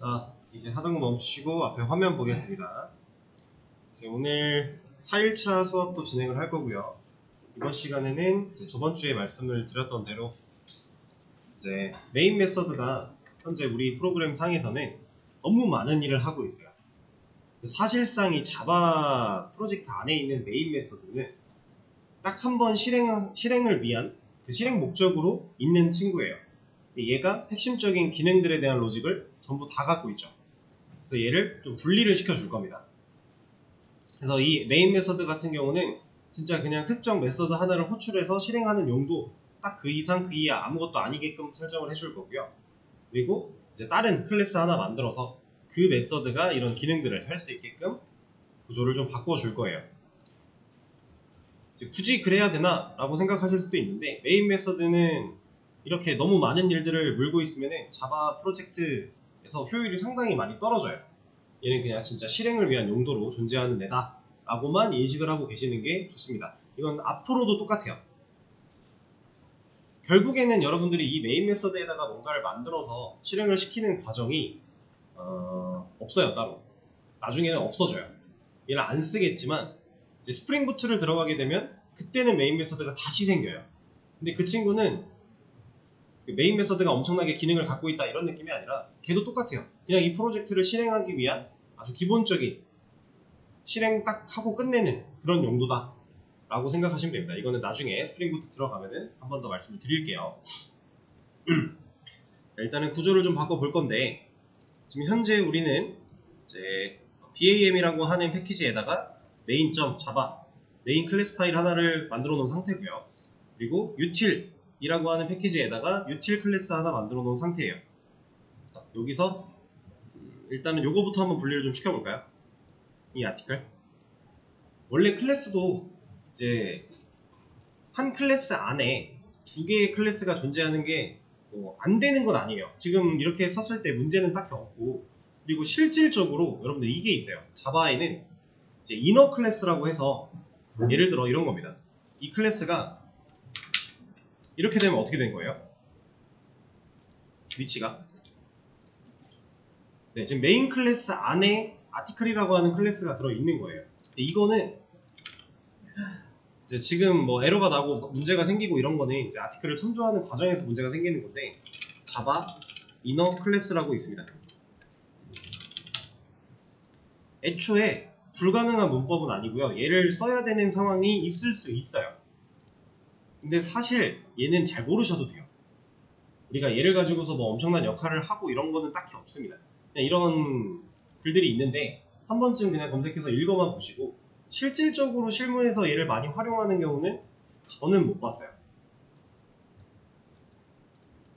자, 이제 하던 거 멈추시고 앞에 화면 보겠습니다. 이제 오늘 4일차 수업도 진행을 할 거고요. 이번 시간에는 저번 주에 말씀을 드렸던 대로 이제 메인 메서드가 현재 우리 프로그램 상에서는 너무 많은 일을 하고 있어요. 사실상 이 자바 프로젝트 안에 있는 메인 메서드는 딱 한 번 실행, 실행을 위한 그 실행 목적으로 있는 친구예요. 얘가 핵심적인 기능들에 대한 로직을 전부 다 갖고 있죠. 그래서 얘를 좀 분리를 시켜 줄 겁니다. 그래서 이 메인 메서드 같은 경우는 진짜 그냥 특정 메서드 하나를 호출해서 실행하는 용도 딱 그 이상 그 이하 아무것도 아니게끔 설정을 해줄 거고요. 그리고 이제 다른 클래스 하나 만들어서 그 메서드가 이런 기능들을 할 수 있게끔 구조를 좀 바꿔줄 거예요. 굳이 그래야 되나? 라고 생각하실 수도 있는데 메인 메서드는 이렇게 너무 많은 일들을 물고 있으면 자바 프로젝트 에서 효율이 상당히 많이 떨어져요. 얘는 그냥 진짜 실행을 위한 용도로 존재하는 애다 라고만 인식을 하고 계시는 게 좋습니다. 이건 앞으로도 똑같아요. 결국에는 여러분들이 이 메인 메서드에다가 뭔가를 만들어서 실행을 시키는 과정이 어, 없어요 따로. 나중에는 없어져요. 얘를 안 쓰겠지만 스프링 부트를 들어가게 되면 그때는 메인 메서드가 다시 생겨요. 근데 그 친구는 그 메인 메서드가 엄청나게 기능을 갖고 있다 이런 느낌이 아니라 걔도 똑같아요. 그냥 이 프로젝트를 실행하기 위한 아주 기본적인 실행 딱 하고 끝내는 그런 용도다 라고 생각하시면 됩니다. 이거는 나중에 스프링 부트 들어가면은 한 번 더 말씀을 드릴게요. 자, 일단은 구조를 좀 바꿔볼 건데 지금 현재 우리는 이제 BAM이라고 하는 패키지에다가 main.java 메인 클래스 파일 하나를 만들어 놓은 상태고요. 그리고 util 이라고 하는 패키지에다가 util 클래스 하나 만들어 놓은 상태예요. 자, 여기서 음, 일단은 요거부터 한번 분리를 좀 시켜볼까요? 이 아티클. 원래 클래스도 이제 한 클래스 안에 두 개의 클래스가 존재하는 게뭐안 되는 건 아니에요. 지금 이렇게 썼을 때 문제는 딱히 없고 그리고 실질적으로 여러분들 이게 있어요. 자바에는 이제 이너 클래스라고 해서 예를 들어 이런 겁니다. 이 클래스가 이렇게 되면 어떻게 된 거예요? 위치가 네, 지금 메인 클래스 안에 아티클이라고 하는 클래스가 들어 있는 거예요. 이거는 지금 뭐 에러가 나고 문제가 생기고 이런 거는 이제 아티클을 첨부하는 과정에서 문제가 생기는 건데 자바 이너 클래스라고 있습니다. 애초에 불가능한 문법은 아니고요. 얘를 써야 되는 상황이 있을 수 있어요. 근데 사실 얘는 잘 모르셔도 돼요. 우리가 얘를 가지고서 뭐 엄청난 역할을 하고 이런 거는 딱히 없습니다. 그냥 이런 글들이 있는데 한 번쯤 그냥 검색해서 읽어만 보시고 실질적으로 실무에서 얘를 많이 활용하는 경우는 저는 못 봤어요.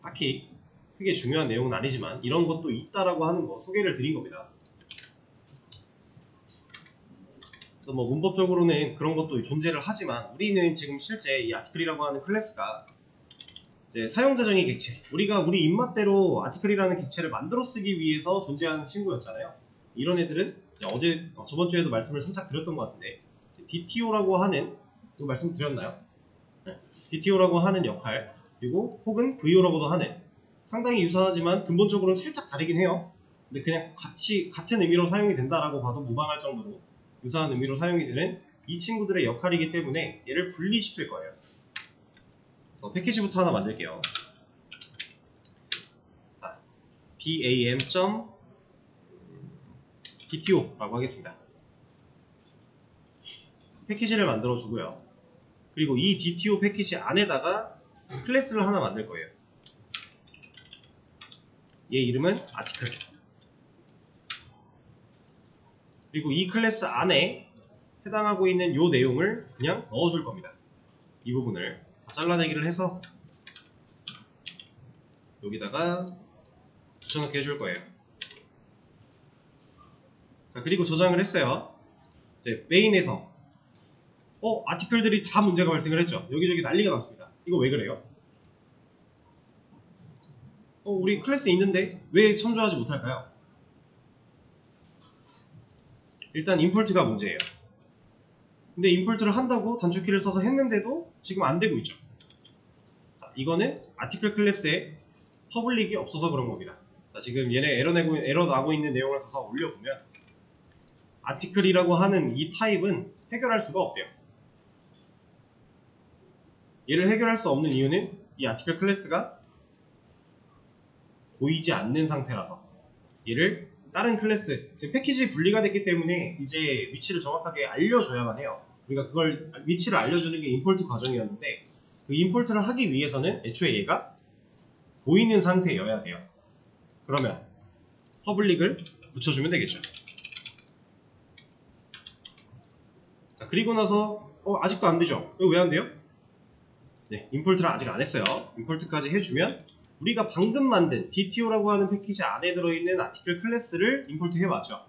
딱히 크게 중요한 내용은 아니지만 이런 것도 있다라고 하는 거 소개를 드린 겁니다. 그래서 뭐 문법적으로는 그런 것도 존재를 하지만 우리는 지금 실제 이 아티클이라고 하는 클래스가 이제 사용자 정의 객체 우리가 우리 입맛대로 아티클이라는 객체를 만들어 쓰기 위해서 존재하는 친구였잖아요. 이런 애들은 어제 어, 저번 주에도 말씀을 살짝 드렸던 것 같은데 DTO라고 하는 또 말씀드렸나요? 네. DTO라고 하는 역할 그리고 혹은 VO라고도 하는 상당히 유사하지만 근본적으로는 살짝 다르긴 해요. 근데 그냥 같이 같은 의미로 사용이 된다라고 봐도 무방할 정도로 유사한 의미로 사용이 되는 이 친구들의 역할이기 때문에 얘를 분리시킬 거예요. 그래서 패키지부터 하나 만들게요. 자, bam. DTO라고 하겠습니다. 패키지를 만들어 주고요. 그리고 이 DTO 패키지 안에다가 클래스를 하나 만들 거예요. 얘 이름은 아티클. 그리고 이 클래스 안에 해당하고 있는 이 내용을 그냥 넣어줄 겁니다. 이 부분을 다 잘라내기를 해서 여기다가 붙여넣기 해줄 거예요. 자, 그리고 저장을 했어요. 이제 메인에서 어 아티클들이 다 문제가 발생을 했죠. 여기저기 난리가 났습니다. 이거 왜 그래요? 어 우리 클래스 있는데 왜 첨부하지 못할까요? 일단 임폴트가 문제예요. 근데 임폴트를 한다고 단축키를 써서 했는데도 지금 안 되고 있죠. 자, 이거는 아티클 클래스에 퍼블릭이 없어서 그런 겁니다. 자, 지금 얘네 에러 내고 에러 나고 있는 내용을 가서 올려보면 아티클이라고 하는 이 타입은 해결할 수가 없대요. 얘를 해결할 수 없는 이유는 이 아티클 클래스가 보이지 않는 상태라서 얘를 다른 클래스, 패키지 분리가 됐기 때문에 이제 위치를 정확하게 알려줘야만 해요. 우리가 그걸 위치를 알려주는 게 임포트 과정이었는데 그 임포트를 하기 위해서는 애초에 얘가 보이는 상태여야 돼요. 그러면 퍼블릭을 붙여주면 되겠죠. 자, 그리고 나서 어, 아직도 안 되죠? 왜안 돼요? 네, 임포트를 아직 안 했어요. 임포트까지 해주면 우리가 방금 만든 DTO라고 하는 패키지 안에 들어있는 아티클 클래스를 임포트 해왔죠.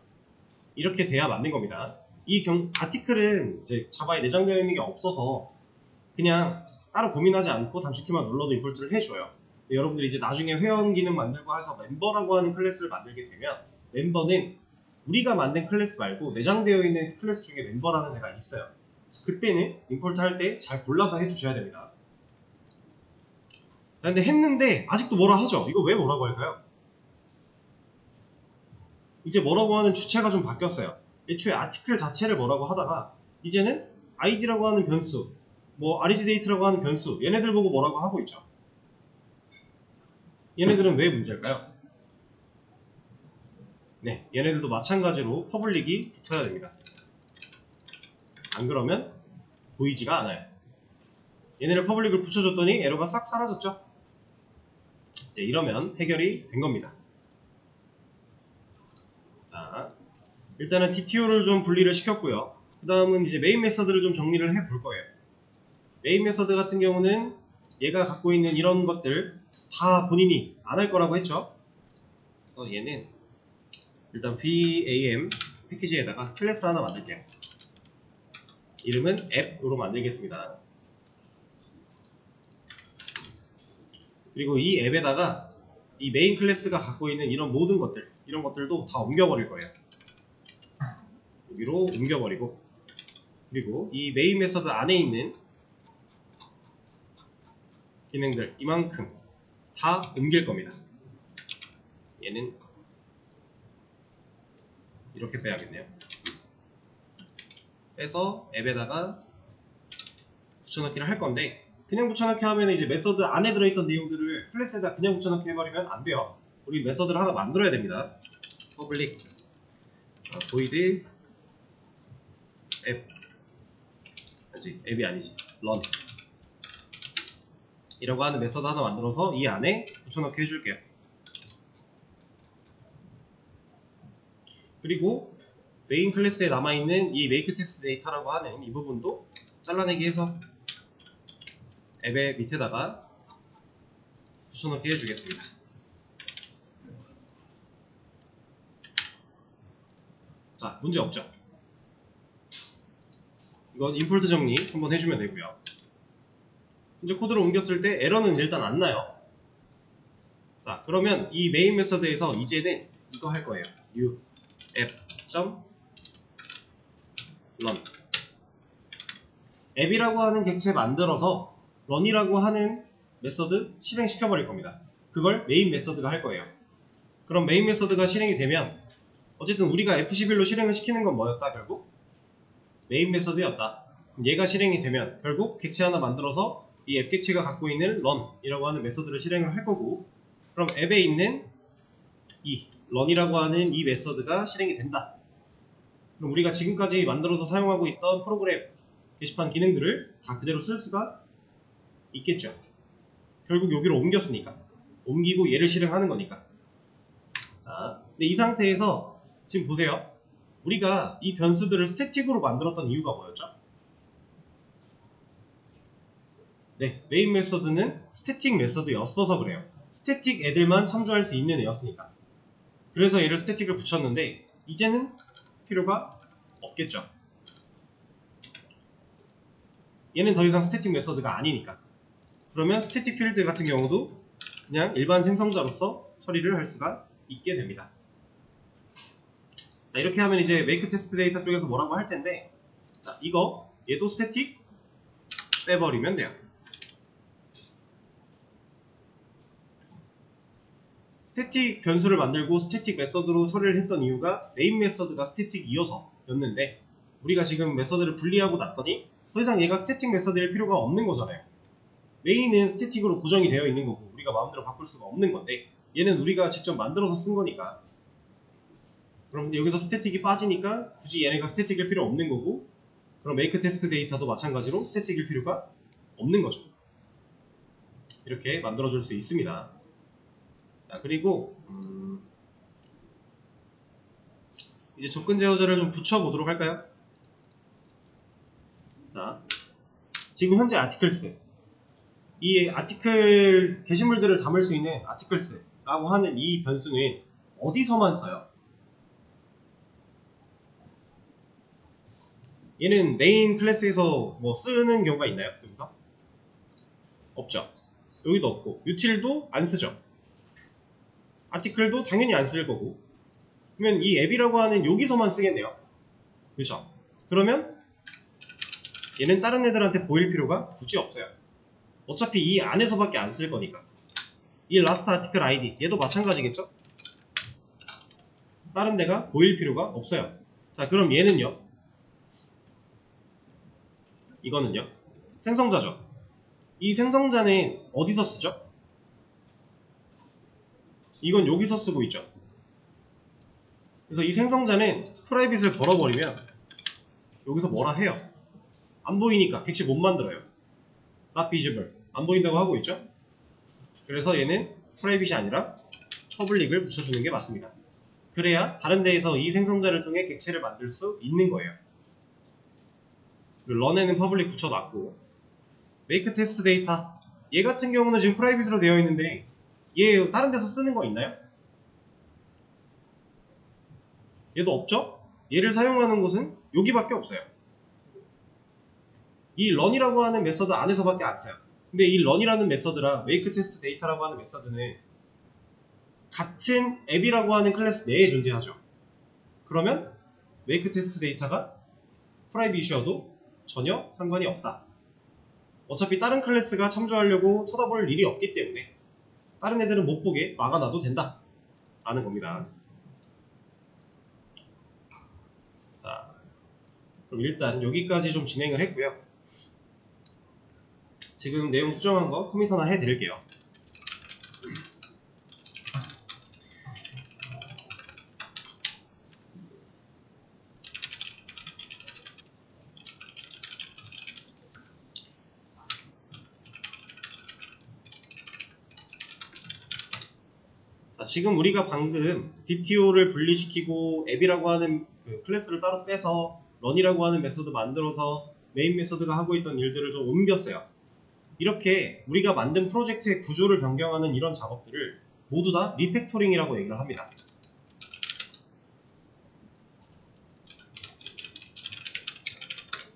이렇게 돼야 맞는 겁니다. 이 경, 아티클은 이제 자바에 내장되어 있는 게 없어서 그냥 따로 고민하지 않고 단축키만 눌러도 임포트를 해줘요. 여러분들이 이제 나중에 회원 기능 만들고 해서 멤버라고 하는 클래스를 만들게 되면 멤버는 우리가 만든 클래스 말고 내장되어 있는 클래스 중에 멤버라는 애가 있어요. 그래서 그때는 임포트 할 때 잘 골라서 해주셔야 됩니다. 근데 했는데 아직도 뭐라 하죠? 이거 왜 뭐라고 할까요? 이제 뭐라고 하는 주체가 좀 바뀌었어요. 애초에 아티클 자체를 뭐라고 하다가 이제는 id라고 하는 변수, 뭐 aridsdate라고 하는 변수 얘네들 보고 뭐라고 하고 있죠. 얘네들은 왜 문제일까요? 네, 얘네들도 마찬가지로 퍼블릭이 붙어야 됩니다. 안 그러면 보이지가 않아요. 얘네를 퍼블릭을 붙여줬더니 에러가 싹 사라졌죠? 네, 이러면 해결이 된 겁니다. 자, 일단은 DTO를 좀 분리를 시켰고요. 그 다음은 이제 메인 메서드를 좀 정리를 해 볼 거예요. 메인 메서드 같은 경우는 얘가 갖고 있는 이런 것들 다 본인이 안 할 거라고 했죠. 그래서 얘는 일단 BAM 패키지에다가 클래스 하나 만들게요. 이름은 앱으로 만들겠습니다. 그리고 이 앱에다가 이 메인 클래스가 갖고 있는 이런 모든 것들 이런 것들도 다 옮겨버릴 거예요. 여기로 옮겨버리고 그리고 이 메인 메서드 안에 있는 기능들 이만큼 다 옮길 겁니다. 얘는 이렇게 빼야겠네요. 빼서 앱에다가 붙여넣기를 할 건데 그냥 붙여넣기 하면 이제 메서드 안에 들어있던 내용들을 클래스에다 그냥 붙여넣기 해버리면 안 돼요. 우리 메서드를 하나 만들어야 됩니다. 퍼블릭 어, void 앱 아니지 앱이 아니지 run 이라고 하는 메서드 하나 만들어서 이 안에 붙여넣기 해줄게요. 그리고 메인 클래스에 남아있는 이 make test 데이터라고 하는 이 부분도 잘라내기 해서 앱의 밑에다가 붙여넣기 해주겠습니다. 자, 문제 없죠? 이건 임포트 정리 한번 해주면 되고요. 이제 코드를 옮겼을 때 에러는 일단 안 나요. 자, 그러면 이 메인 메서드에서 이제는 이거 할 거예요. new app.run 앱이라고 하는 객체 만들어서 run이라고 하는 메서드 실행시켜 버릴 겁니다. 그걸 메인 메서드가 할 거예요. 그럼 메인 메서드가 실행이 되면 어쨌든 우리가 F11로 실행을 시키는 건 뭐였다 결국? 메인 메서드였다. 얘가 실행이 되면 결국 객체 하나 만들어서 이 앱 객체가 갖고 있는 run이라고 하는 메서드를 실행을 할 거고 그럼 앱에 있는 이 run이라고 하는 이 메서드가 실행이 된다. 그럼 우리가 지금까지 만들어서 사용하고 있던 프로그램 게시판 기능들을 다 그대로 쓸 수가 있겠죠. 결국 여기로 옮겼으니까. 옮기고 얘를 실행하는 거니까. 자, 근데 이 상태에서 지금 보세요. 우리가 이 변수들을 스태틱으로 만들었던 이유가 뭐였죠? 네, 메인 메서드는 스태틱 메서드였어서 그래요. 스태틱 애들만 참조할 수 있는 애였으니까. 그래서 얘를 스태틱을 붙였는데 이제는 필요가 없겠죠. 얘는 더 이상 스태틱 메서드가 아니니까. 그러면 스태틱 필드 같은 경우도 그냥 일반 생성자로서 처리를 할 수가 있게 됩니다. 자, 이렇게 하면 이제 make test 데이터 쪽에서 뭐라고 할 텐데 자, 이거 얘도 스태틱 빼버리면 돼요. 스태틱 변수를 만들고 스태틱 메서드로 처리를 했던 이유가 메인 메서드가 스태틱 이어서였는데 우리가 지금 메서드를 분리하고 났더니 더 이상 얘가 스태틱 메서드일 필요가 없는 거잖아요. 메인은 스태틱으로 고정이 되어 있는 거고 우리가 마음대로 바꿀 수가 없는 건데 얘는 우리가 직접 만들어서 쓴 거니까 그럼 여기서 스태틱이 빠지니까 굳이 얘네가 스태틱일 필요 없는 거고 그럼 메이크 테스트 데이터도 마찬가지로 스태틱일 필요가 없는 거죠. 이렇게 만들어 줄 수 있습니다. 자, 그리고 음, 이제 접근 제어자를 좀 붙여보도록 할까요? 자, 지금 현재 아티클스 이 아티클 게시물들을 담을 수 있는 아티클스라고 하는 이 변수는 어디서만 써요? 얘는 메인 클래스에서 뭐 쓰는 경우가 있나요? 여기서? 없죠. 여기도 없고 유틸도 안 쓰죠. 아티클도 당연히 안 쓸 거고 그러면 이 앱이라고 하는 여기서만 쓰겠네요. 그렇죠? 그러면 얘는 다른 애들한테 보일 필요가 굳이 없어요. 어차피 이 안에서밖에 안 쓸 거니까. 이 라스트 아티클 아이디 얘도 마찬가지겠죠? 다른 데가 보일 필요가 없어요. 자 그럼 얘는요? 이거는요? 생성자죠. 이 생성자는 어디서 쓰죠? 이건 여기서 쓰고 있죠. 그래서 이 생성자는 프라이빗을 걸어버리면 여기서 뭐라 해요? 안 보이니까 객체 못 만들어요. not visible. 안 보인다고 하고 있죠? 그래서 얘는 프라이빗이 아니라 퍼블릭을 붙여주는 게 맞습니다. 그래야 다른 데에서 이 생성자를 통해 객체를 만들 수 있는 거예요. 런에는 퍼블릭 붙여놨고 메이크 테스트 데이터 얘 같은 경우는 지금 프라이빗으로 되어 있는데 얘 다른 데서 쓰는 거 있나요? 얘도 없죠? 얘를 사용하는 곳은 여기밖에 없어요. 이 런이라고 하는 메서드 안에서밖에 안 써요. 근데 이 런이라는 메서드랑 메이크 테스트 데이터라고 하는 메서드는 같은 앱이라고 하는 클래스 내에 존재하죠. 그러면 메이크 테스트 데이터가 프라이빗이어도 전혀 상관이 없다. 어차피 다른 클래스가 참조하려고 쳐다볼 일이 없기 때문에 다른 애들은 못 보게 막아놔도 된다. 라는 겁니다. 자, 그럼 일단 여기까지 좀 진행을 했고요. 지금 내용 수정한 거 하나 해드릴게요. 자, 지금 우리가 방금 DTO를 분리시키고 앱이라고 하는 그 클래스를 따로 빼서 런이라고 하는 메소드 만들어서 메인 메소드가 하고 있던 일들을 좀 옮겼어요. 이렇게 우리가 만든 프로젝트의 구조를 변경하는 이런 작업들을 모두 다 리팩토링이라고 얘기를 합니다.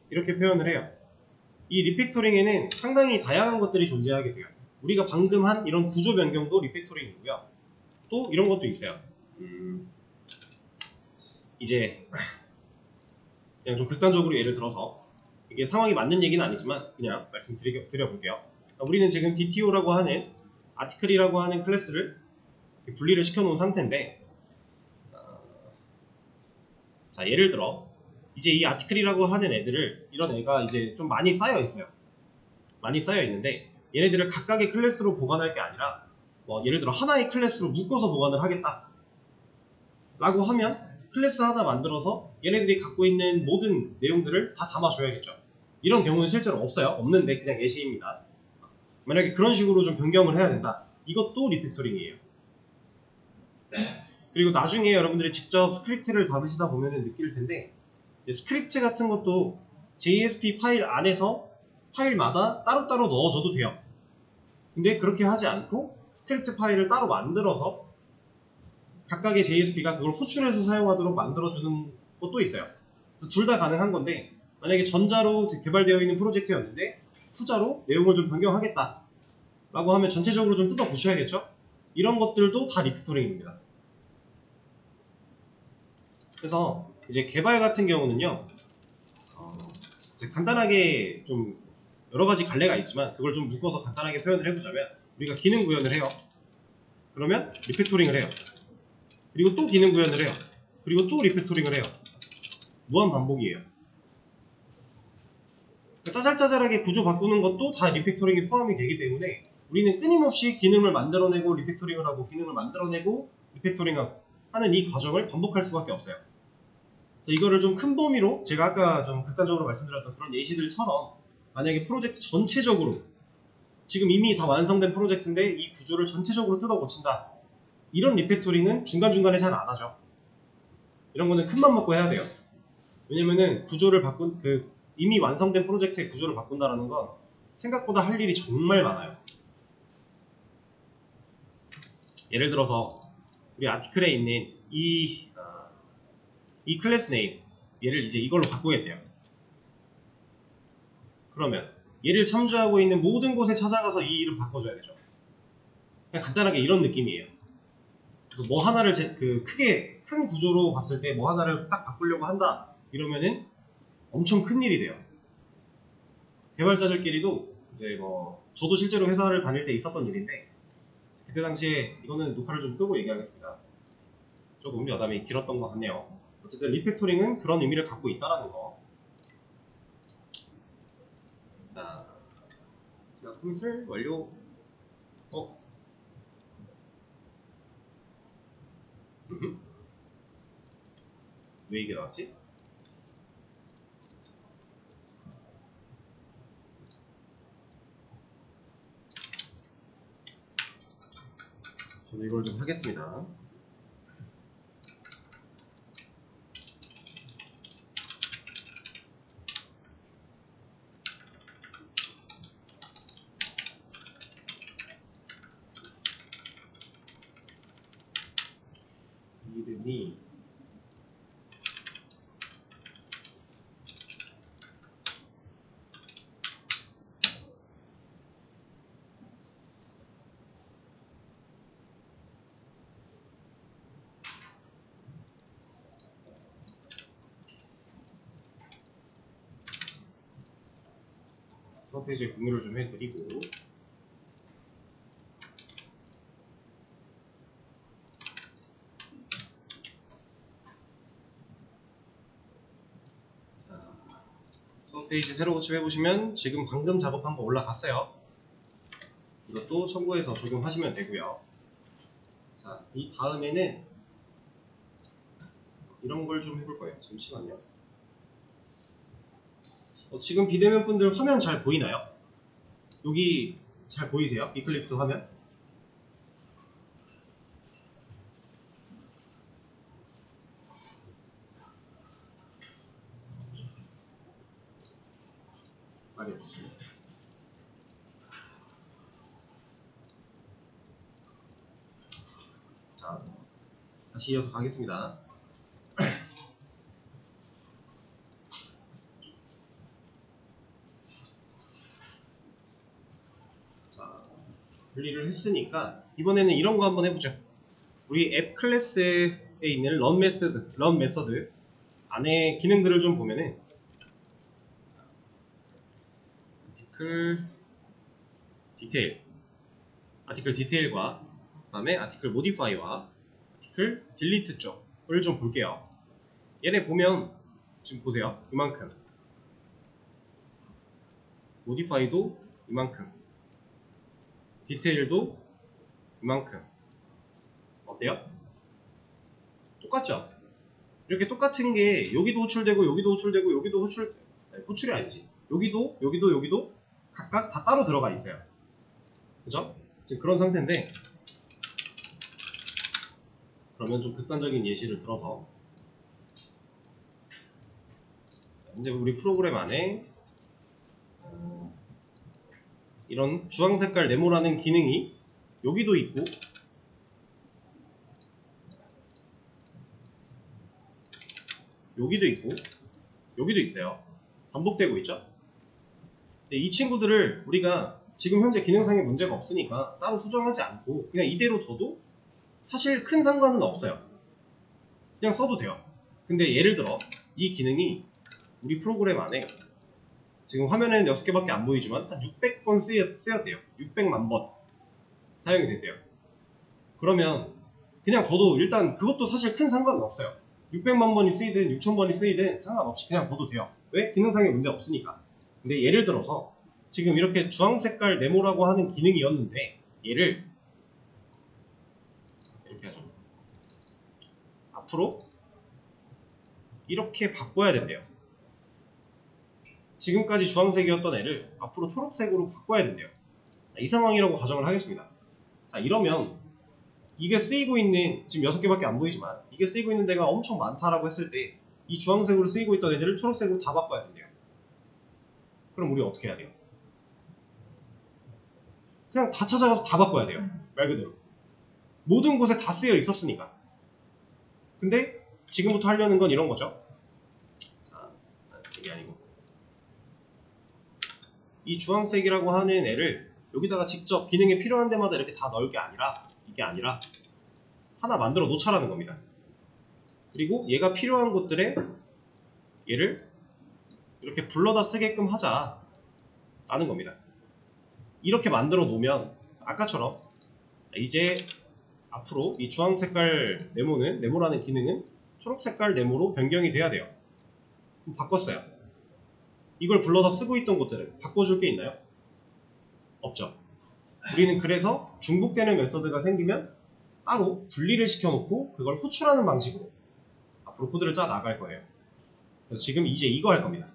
이렇게 표현을 해요. 이 리팩토링에는 상당히 다양한 것들이 존재하게 돼요. 우리가 방금 한 이런 구조 변경도 리팩토링이고요. 또 이런 것도 있어요. 음, 이제 그냥 좀 극단적으로 예를 들어서 이게 상황이 맞는 얘기는 아니지만 그냥 말씀드려볼게요. 우리는 지금 DTO라고 하는 아티클이라고 하는 클래스를 분리를 시켜놓은 상태인데 어, 자 예를 들어 이제 이 아티클이라고 하는 애들을 이런 애가 이제 좀 많이 쌓여 있어요. 많이 쌓여 있는데 얘네들을 각각의 클래스로 보관할 게 아니라 뭐 예를 들어 하나의 클래스로 묶어서 보관을 하겠다 라고 하면 클래스 하나 만들어서 얘네들이 갖고 있는 모든 내용들을 다 담아줘야겠죠 이런 경우는 실제로 없어요. 없는데 그냥 예시입니다. 만약에 그런 식으로 좀 변경을 해야 된다. 이것도 리팩토링이에요. 그리고 나중에 여러분들이 직접 스크립트를 다루시다 보면 느낄 텐데 이제 스크립트 같은 것도 JSP 파일 안에서 파일마다 따로따로 넣어줘도 돼요. 근데 그렇게 하지 않고 스크립트 파일을 따로 만들어서 각각의 JSP가 그걸 호출해서 사용하도록 만들어주는 것도 있어요. 둘 다 가능한 건데 만약에 전자로 개발되어 있는 프로젝트였는데 후자로 내용을 좀 변경하겠다 라고 하면 전체적으로 좀 뜯어 보셔야겠죠? 이런 것들도 다 리팩토링입니다. 그래서 이제 개발 같은 경우는요 어, 간단하게 좀 여러 가지 갈래가 있지만 그걸 좀 묶어서 간단하게 표현을 해보자면 우리가 기능 구현을 해요. 그러면 리팩토링을 해요. 그리고 또 기능 구현을 해요. 그리고 또 리팩토링을 해요. 무한 반복이에요. 그러니까 짜잘짜잘하게 구조 바꾸는 것도 다 리팩토링이 포함이 되기 때문에 우리는 끊임없이 기능을 만들어내고 리팩토링을 하고 기능을 만들어내고 리팩토링하고 하는 이 과정을 반복할 수밖에 없어요. 이거를 좀 큰 범위로 제가 아까 좀 극단적으로 말씀드렸던 그런 예시들처럼 만약에 프로젝트 전체적으로 지금 이미 다 완성된 프로젝트인데 이 구조를 전체적으로 뜯어 고친다. 이런 리팩토링은 중간중간에 잘 안 하죠. 이런 거는 큰맘 먹고 해야 돼요. 왜냐면은 구조를 바꾼 그 이미 완성된 프로젝트의 구조를 바꾼다라는 건 생각보다 할 일이 정말 많아요. 예를 들어서 우리 아티클에 있는 이, 어, 이 클래스 네임 얘를 이제 이걸로 바꾸겠대요. 그러면 얘를 참조하고 있는 모든 곳에 찾아가서 이 이름 바꿔줘야 되죠. 그냥 간단하게 이런 느낌이에요. 그래서 뭐 하나를 제- 그 크게 큰 구조로 봤을 때 뭐 하나를 딱 바꾸려고 한다 이러면은 엄청 큰 일이 돼요. 개발자들끼리도 이제 뭐 저도 실제로 회사를 다닐 때 있었던 일인데 그때 당시에 이거는 녹화를 좀 끄고 얘기하겠습니다. 조금 여담이 길었던 것 같네요. 어쨌든 리팩토링은 그런 의미를 갖고 있다라는 거. 자, 제가 코밋을 완료. 어? 왜 이게 나왔지? 저는 이걸 좀 하겠습니다. 이름이 수업 페이지에 공유를 좀 해드리고 자, 수업 페이지 새로 고침해 보시면 지금 방금 작업한 거 올라갔어요. 이것도 참고해서 적용하시면 되고요. 자, 이 다음에는 이런 걸 좀 해볼 거예요. 잠시만요. 어, 지금 비대면 분들 화면 잘 보이나요? 여기 잘 보이세요? 이클립스 화면? 자, 다시 이어서 가겠습니다. 자, 분리를 했으니까 이번에는 이런 거 한번 해보죠. 우리 앱 클래스에 있는 run 메서드, run 메서드 안에 기능들을 좀 보면은 아티클 디테일, 아티클 디테일과 그다음에 아티클 모디파이와 아티클 딜리트 쪽을 좀 볼게요. 얘네 보면 지금 보세요. 이만큼 모디파이도 이만큼 디테일도 이만큼 어때요? 똑같죠? 이렇게 똑같은 게 여기도 호출되고 여기도 호출되고 여기도 호출 아니, 호출이 아니지 여기도 여기도 여기도 각각 다 따로 들어가 있어요 그죠? 지금 그런 상태인데 그러면 좀 극단적인 예시를 들어서 이제 우리 프로그램 안에 어, 이런 주황 색깔 네모라는 기능이 여기도 있고 여기도 있고 여기도 있어요. 반복되고 있죠. 근데 이 친구들을 우리가 지금 현재 기능상의 문제가 없으니까 따로 수정하지 않고 그냥 이대로 둬도 사실 큰 상관은 없어요. 그냥 써도 돼요. 근데 예를 들어 이 기능이 우리 프로그램 안에 지금 화면에는 6개밖에 안 보이지만 한 600번 쓰였, 쓰였대요. 600만 번 사용이 됐대요. 그러면 그냥 둬도 일단 그것도 사실 큰 상관은 없어요. 600만 번이 쓰이든 6천 번이 쓰이든 상관없이 그냥 둬도 돼요. 왜? 기능상에 문제 없으니까. 근데 예를 들어서 지금 이렇게 주황 색깔 네모라고 하는 기능이었는데 얘를 이렇게 하죠. 앞으로 이렇게 바꿔야 된대요. 지금까지 주황색이었던 애를 앞으로 초록색으로 바꿔야 된대요. 자, 이 상황이라고 가정을 하겠습니다. 자, 이러면 이게 쓰이고 있는 지금 6개밖에 안 보이지만 이게 쓰이고 있는 데가 엄청 많다라고 했을 때 이 주황색으로 쓰이고 있던 애들을 초록색으로 다 바꿔야 된대요. 그럼 우리 어떻게 해야 돼요? 그냥 다 찾아가서 다 바꿔야 돼요. 말 그대로. 모든 곳에 다 쓰여 있었으니까. 근데 지금부터 하려는 건 이런 거죠. 아, 이게 아니고. 이 주황색이라고 하는 애를 여기다가 직접 기능에 필요한 데마다 이렇게 다 넣을 게 아니라 이게 아니라 하나 만들어 놓자라는 겁니다. 그리고 얘가 필요한 곳들에 얘를 이렇게 불러다 쓰게끔 하자 라는 겁니다. 이렇게 만들어 놓으면 아까처럼 이제 앞으로 이 주황 색깔 네모는 네모라는 기능은 초록 색깔 네모로 변경이 돼야 돼요. 바꿨어요. 이걸 불러다 쓰고 있던 곳들을 바꿔줄 게 있나요? 없죠. 우리는 그래서 중복되는 메서드가 생기면 따로 분리를 시켜놓고 그걸 호출하는 방식으로 앞으로 코드를 짜 나갈 거예요. 그래서 지금 이제 이거 할 겁니다.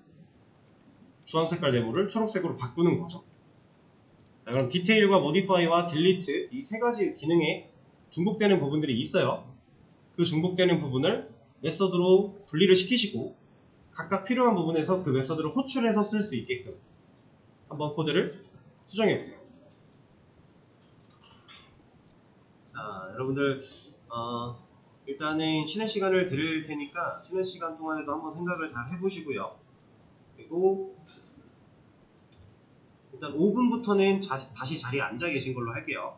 주황 색깔 네모를 초록색으로 바꾸는 거죠. 자, 그럼 디테일과 모디파이와 딜리트 이 세 가지 기능에 중복되는 부분들이 있어요. 그 중복되는 부분을 메서드로 분리를 시키시고 각각 필요한 부분에서 그 메서드를 호출해서 쓸 수 있게끔 한번 코드를 수정해 보세요. 자, 여러분들 어, 일단은 쉬는 시간을 드릴 테니까 쉬는 시간 동안에도 한번 생각을 잘 해보시고요. 그리고 일단 5분부터는 다시 자리에 앉아 계신 걸로 할게요.